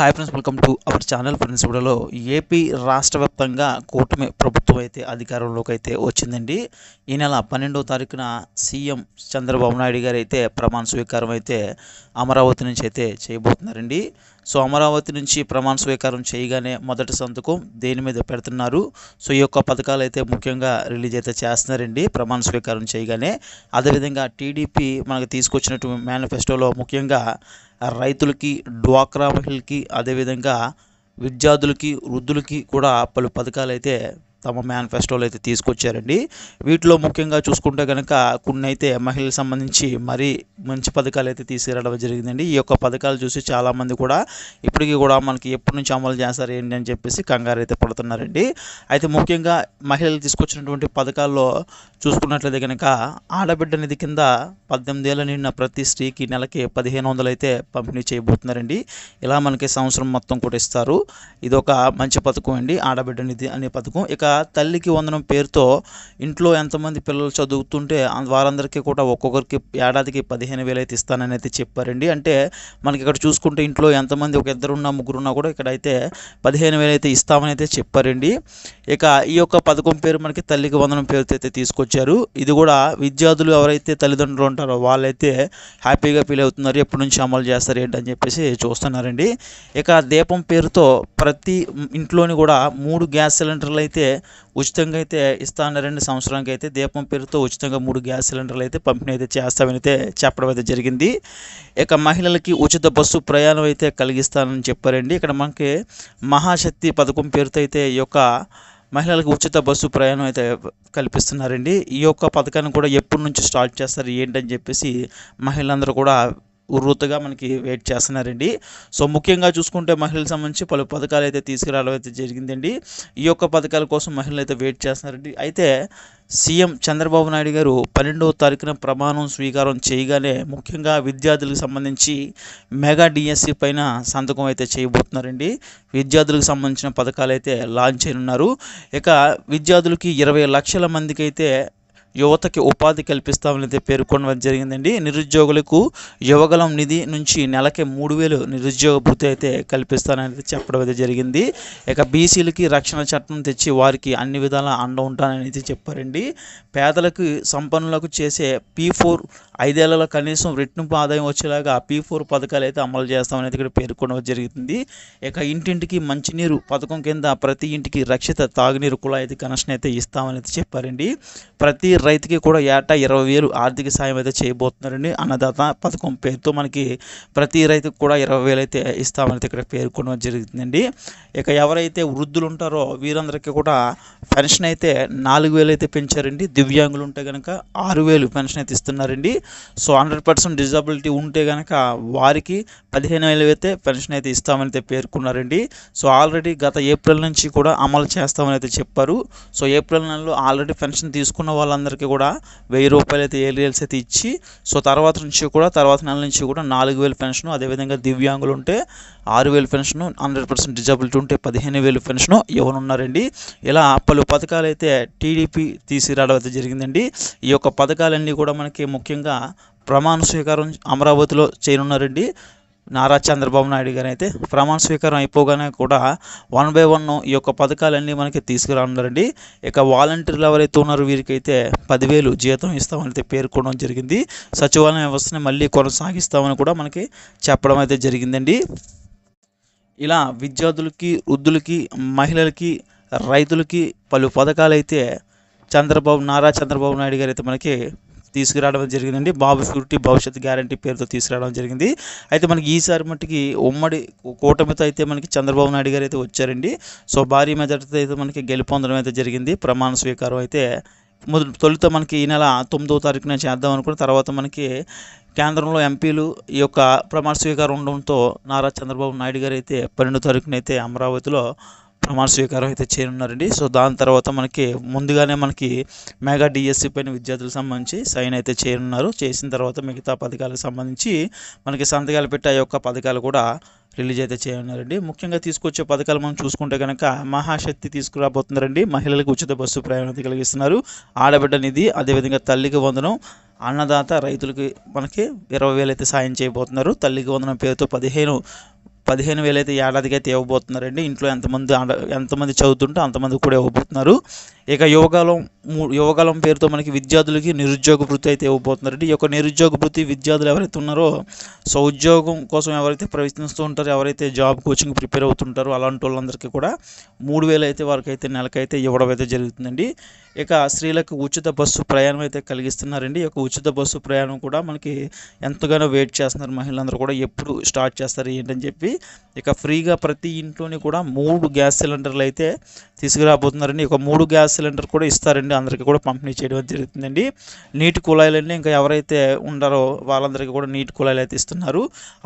Hi friends welcome to our channel friends ఇప్పుడులో AP రాష్ట్ర వ్యాప్తంగా కూటమి ప్రభుత్వం అయితే అధికారంలోకి అయితే వచ్చిందండి. ఈ నెల పన్నెండవ తారీఖున సీఎం చంద్రబాబు నాయుడు గారు అయితే ప్రమాణ స్వీకారం అయితే అమరావతి నుంచి అయితే చేయబోతున్నారండి. సో అమరావతి నుంచి ప్రమాణ స్వీకారం చేయగానే మొదటి సంతకం దేని మీద పెడుతున్నారు? సో ఈ యొక్క పథకాలు అయితే ముఖ్యంగా రిలీజ్ అయితే చేస్తున్నారండి ప్రమాణ స్వీకారం చేయగానే. అదేవిధంగా టీడీపీ మనకు తీసుకొచ్చినటువంటి మేనిఫెస్టోలో ముఖ్యంగా రైతులకి డ్వాక్రా మహిళలకి అదేవిధంగా విద్యార్థులకి వృద్ధులకి కూడా పలు పథకాలు అయితే తమ మేనిఫెస్టోలు అయితే తీసుకొచ్చారండి. వీటిలో ముఖ్యంగా చూసుకుంటే కనుక కొన్ని అయితే మహిళలకు సంబంధించి మరీ మంచి పథకాలు అయితే తీసుకురావడం జరిగిందండి. ఈ యొక్క పథకాలు చూసి చాలామంది కూడా ఇప్పటికీ కూడా మనకి ఎప్పటి నుంచి అమలు చేస్తారు ఏంటి అని చెప్పేసి కంగారు అయితే పడుతున్నారండి. అయితే ముఖ్యంగా మహిళలు తీసుకొచ్చినటువంటి పథకాల్లో చూసుకున్నట్లయితే కనుక ఆడబిడ్డ నిధి కింద పద్దెనిమిది ఏళ్ళ నిండిన ప్రతి స్త్రీకి నెలకి పదిహేను వందలు అయితే పంపిణీ చేయబోతున్నారండి. ఇలా మనకి సంవత్సరం మొత్తం కూడా ఇస్తారు. ఇది ఒక మంచి పథకం అండి ఆడబిడ్డ నిధి అనే పథకం. ఇక తల్లికి వందనం పేరుతో ఇంట్లో ఎంతమంది పిల్లలు చదువుతుంటే వారందరికీ కూడా ఒక్కొక్కరికి ఏడాదికి పదిహేను వేలు అయితే ఇస్తానని అయితే చెప్పారండి. అంటే మనకి ఇక్కడ చూసుకుంటే ఇంట్లో ఎంతమంది ఒక ఇద్దరున్నా ముగ్గురున్నా కూడా ఇక్కడ అయితే పదిహేను వేలు అయితే ఇస్తామని అయితే చెప్పారండి. ఇక ఈ యొక్క పథకం పేరు మనకి తల్లికి వందనం పేరుతో అయితే తీసుకొచ్చారు. ఇది కూడా విద్యార్థులు ఎవరైతే తల్లిదండ్రులు ఉంటారో వాళ్ళైతే హ్యాపీగా ఫీల్ అవుతున్నారు. ఎప్పటి నుంచి అమలు చేస్తారు ఏంటని చెప్పేసి చూస్తున్నారండి. ఇక దీపం పేరుతో ప్రతి ఇంట్లోని కూడా మూడు గ్యాస్ సిలిండర్లు అయితే ఉచితంగా అయితే ఇస్తానరండి సంవత్సరానికి అయితే దీపం పేరుతో ఉచితంగా మూడు గ్యాస్ సిలిండర్లు అయితే పంపిణీ అయితే చేస్తామని అయితే చెప్పడం అయితే జరిగింది. ఇక మహిళలకి ఉచిత బస్సు ప్రయాణం అయితే కలిగిస్తానని చెప్పారండి. ఇక్కడ మనకి మహాశక్తి పథకం పేరుతో అయితే ఈ యొక్క మహిళలకు ఉచిత బస్సు ప్రయాణం అయితే కల్పిస్తున్నారండి. ఈ యొక్క పథకాన్ని కూడా ఎప్పటి నుంచి స్టార్ట్ చేస్తారు ఏంటని చెప్పేసి మహిళలందరూ కూడా ఉర్రూతగా మనకి వెయిట్ చేస్తున్నారండి. సో ముఖ్యంగా చూసుకుంటే మహిళలకు సంబంధించి పలు పథకాలు అయితే తీసుకురావడం అయితే జరిగిందండి. ఈ యొక్క పథకాల కోసం మహిళలు అయితే వెయిట్ చేస్తున్నారండి. అయితే సీఎం చంద్రబాబు నాయుడు గారు పన్నెండవ తారీఖున ప్రమాణం స్వీకారం చేయగానే ముఖ్యంగా విద్యార్థులకు సంబంధించి మెగా డిఎస్సి పైన సంతకం అయితే చేయబోతున్నారండి. విద్యార్థులకు సంబంధించిన పథకాలు అయితే లాంచ్ చేయనున్నారు. ఇక విద్యార్థులకి ఇరవై లక్షల మందికి అయితే యువతకి ఉపాధి కల్పిస్తామని అయితే పేర్కొనడం జరిగిందండి. నిరుద్యోగులకు యువగలం నిధి నుంచి నెలకి మూడు వేలు నిరుద్యోగ భృతి అయితే కల్పిస్తానని చెప్పడం అయితే జరిగింది. ఇక బీసీలకి రక్షణ చట్టం తెచ్చి వారికి అన్ని విధాలా అండ ఉంటానని అయితే చెప్పారండి. పేదలకు సంపన్నులకు చేసే పీ ఫోర్ ఐదేళ్ళలో కనీసం రెట్టింపు ఆదాయం వచ్చేలాగా పీ ఫోర్ పథకాలు అయితే అమలు చేస్తామని అయితే ఇక్కడ పేర్కొనడం జరుగుతుంది ఇక ఇంటింటికి మంచినీరు పథకం కింద ప్రతి ఇంటికి రక్షిత తాగునీరు కుళాయి అయితే కనెక్షన్ అయితే ఇస్తామని అయితే చెప్పారండి. ప్రతి రైతుకి కూడా ఏటా ఇరవై వేలు ఆర్థిక సాయం అయితే చేయబోతున్నారండి అన్నదాత పథకం పేరుతో మనకి ప్రతి రైతుకు కూడా ఇరవై వేలు అయితే ఇస్తామని ఇక్కడ పేర్కొనడం జరుగుతుందండి ఇక ఎవరైతే వృద్ధులు ఉంటారో వీరందరికీ కూడా పెన్షన్ అయితే నాలుగు వేలు అయితే పెంచారండి. దివ్యాంగులు ఉంటే కనుక ఆరు వేలు పెన్షన్ అయితే ఇస్తున్నారండి. సో హండ్రెడ్ పర్సెంట్ డిజబిలిటీ ఉంటే కనుక వారికి పదిహేను వేలు అయితే పెన్షన్ అయితే ఇస్తామని అయితే పేర్కొన్నారండి. సో ఆల్రెడీ గత ఏప్రిల్ నుంచి కూడా అమలు చేస్తామని అయితే చెప్పారు. సో ఏప్రిల్ నెలలో ఆల్రెడీ పెన్షన్ తీసుకున్న వాళ్ళందరూ అందరికీ కూడా వెయ్యి రూపాయలు అయితే ఏరియల్స్ అయితే ఇచ్చి సో తర్వాత నుంచి కూడా తర్వాత నెల నుంచి కూడా నాలుగు వేలు పెన్షన్ అదేవిధంగా దివ్యాంగులు ఉంటే ఆరు వేలు పెన్షన్ హండ్రెడ్ పర్సెంట్ డిజబిలిటీ ఉంటే పదిహేను వేలు పెన్షన్ ఇవ్వనున్నారండి. ఇలా పలు పథకాలు అయితే టీడీపీ తీసుకురావడం అయితే జరిగిందండి. ఈ యొక్క పథకాలన్నీ కూడా మనకి ముఖ్యంగా ప్రమాణ స్వీకారం అమరావతిలో చేయనున్నారండి. నారా చంద్రబాబు నాయుడు గారు అయితే ప్రమాణ స్వీకారం అయిపోగానే కూడా వన్ బై వన్ ఈ యొక్క పథకాలన్నీ మనకి తీసుకురానున్నారండి. ఇక వాలంటీర్లు ఎవరైతే ఉన్నారో వీరికైతే పదివేలు జీతం ఇస్తామని అయితే పేర్కొనడం జరిగింది. సచివాలయం వ్యవస్థని మళ్ళీ కొనసాగిస్తామని కూడా మనకి చెప్పడం అయితే జరిగిందండి. ఇలా విద్యార్థులకి వృద్ధులకి మహిళలకి రైతులకి పలు పథకాలు అయితే చంద్రబాబు నారా చంద్రబాబు నాయుడు గారు అయితే మనకి తీసుకురావడం జరిగిందండి. బాబు షూరిటీ భవిష్యత్ గ్యారంటీ పేరుతో తీసుకురావడం జరిగింది. అయితే మనకి ఈసారి మట్టుకి ఉమ్మడి కూటమితో అయితే మనకి చంద్రబాబు నాయుడు గారు అయితే వచ్చారండి. సో భారీ మెజార్టీతో అయితే మనకి గెలుపొందడం అయితే జరిగింది. ప్రమాణ స్వీకారం అయితే మొదలు తొలుత మనకి ఈ నెల తొమ్మిదో తారీఖున చేద్దాం అనుకున్న తర్వాత మనకి కేంద్రంలో ఎంపీలు ఈ యొక్క ప్రమాణ స్వీకారం ఉండడంతో నారా చంద్రబాబు నాయుడు గారు అయితే పన్నెండో తారీఖునైతే అమరావతిలో ప్రమాణ స్వీకారం అయితే చేయనున్నారండి. సో దాని తర్వాత మనకి ముందుగానే మనకి మెగా డిఎస్సి పైన విద్యార్థులకు సంబంధించి సైన్ అయితే చేయనున్నారు. చేసిన తర్వాత మిగతా పథకాలకు సంబంధించి మనకి సంతకాలు పెట్టే ఆ యొక్క పథకాలు కూడా రిలీజ్ అయితే చేయనున్నారండి. ముఖ్యంగా తీసుకొచ్చే పథకాలు మనం చూసుకుంటే కనుక మహాశక్తి తీసుకురాబోతున్నారండి. మహిళలకు ఉచిత బస్సు ప్రయాణం కలిగిస్తున్నారు. ఆడబిడ్డ నిధి అదేవిధంగా తల్లికి వందనం అన్నదాత రైతులకి మనకి ఇరవై వేలు అయితే సాయం చేయబోతున్నారు. తల్లికి వందనం పేరుతో పదిహేను పదిహేను వేలు అయితే ఏడాదికి అయితే ఇవ్వబోతున్నారండి. ఇంట్లో ఎంతమంది ఆడ- ఎంతమంది చదువుతుంటే అంతమంది కూడా ఇవ్వబోతున్నారు. ఇక యువకాలం యువకాలం పేరుతో మనకి విద్యార్థులకి నిరుద్యోగ వృత్తి అయితే ఇవ్వబోతున్నారండి. ఈ యొక్క నిరుద్యోగ వృత్తి విద్యార్థులు ఎవరైతే ఉన్నారో సో ఉద్యోగం కోసం ఎవరైతే ప్రయత్నిస్తూ ఉంటారో ఎవరైతే జాబ్ కోచింగ్ ప్రిపేర్ అవుతుంటారో అలాంటి వాళ్ళందరికీ కూడా మూడు వేలు అయితే వారికైతే నెలకైతే ఇవ్వడం అయితే జరుగుతుందండి. ఇక స్త్రీలకు ఉచిత బస్సు ప్రయాణం అయితే కలిగిస్తున్నారండి. ఈ యొక్క ఉచిత బస్సు ప్రయాణం కూడా మనకి ఎంతగానో వెయిట్ చేస్తున్నారు మహిళలందరూ కూడా. ఎప్పుడు స్టార్ట్ చేస్తారు ఏంటని చెప్పి ఇక ఫ్రీగా ప్రతి ఇంట్లోని కూడా మూడు గ్యాస్ సిలిండర్లు అయితే తీసుకురాబోతున్నారండి. ఒక మూడు గ్యాస్ సిలిండర్ కూడా ఇస్తారండి. అందరికీ కూడా పంపిణీ చేయడం జరుగుతుందండి. నీటి కుళాయిలన్నీ ఇంకా ఎవరైతే ఉండారో వాళ్ళందరికీ కూడా నీటి కుళాయిలు అయితే ఇస్తున్నారు.